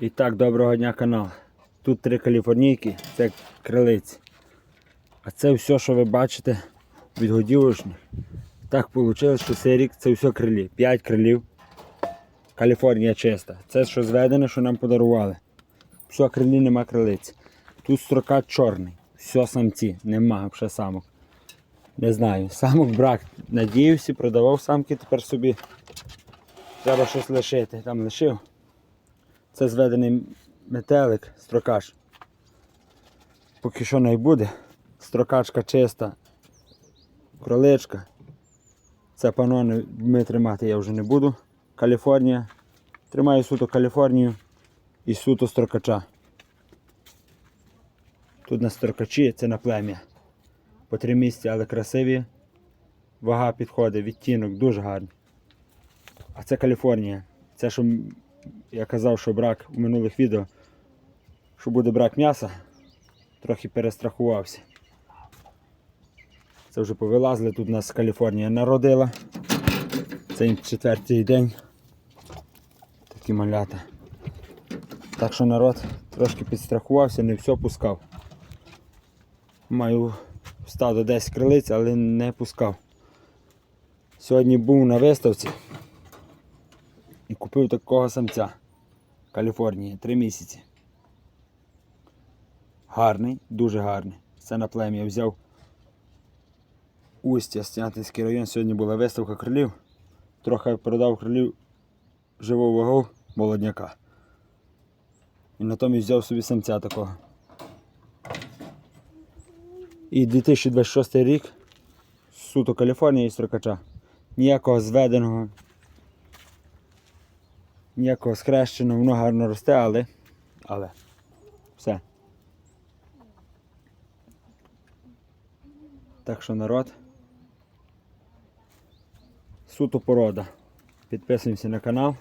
І так, доброго дня канал. Тут три каліфорнійки, це крилиці. А це все, що ви бачите від годівочних. Так вийшло, що цей рік це все крилі. П'ять крилів. Каліфорнія чиста. Це що зведене, що нам подарували. Все, крилі нема крилиць. Тут строка чорний. Все самці, нема вже самок. Не знаю. Самок брак. Надіюся, продавав самки, тепер собі треба щось лишити. Там лишив. Це зведений метелик, строкач. Поки що не буде. Строкачка чиста. Кроличка. Це панони ми тримати я вже не буду. Каліфорнія. Тримаю суто Каліфорнію і суто строкача. Тут на строкачі це на плем'я. По три місця, але красиві. Вага підходить, відтінок дуже гарний. А це Каліфорнія. Це що я казав, що брак у минулих відео, що буде брак м'яса, трохи перестрахувався. Це вже повилазили, тут нас Каліфорнія народила. Це четвертий день. Такі малята. Так що народ трошки підстрахувався, не все пускав. Маю стадо десь крилиць, але не пускав. Сьогодні був на виставці і купив такого самця Каліфорнії, три місяці. Гарний, дуже гарний. Це на плем'я взяв Устя, Стянтинський район. Сьогодні була виставка крилів. Трохи продав крилів живу вагу молодняка. І натомість взяв собі самця такого. І 2026 рік суто Каліфорнія і строкача. Ніякого зведеного, ніякого схрещено, воно гарно росте, але. Але. Все. Так що народ. Суто порода. Підписуємося на канал.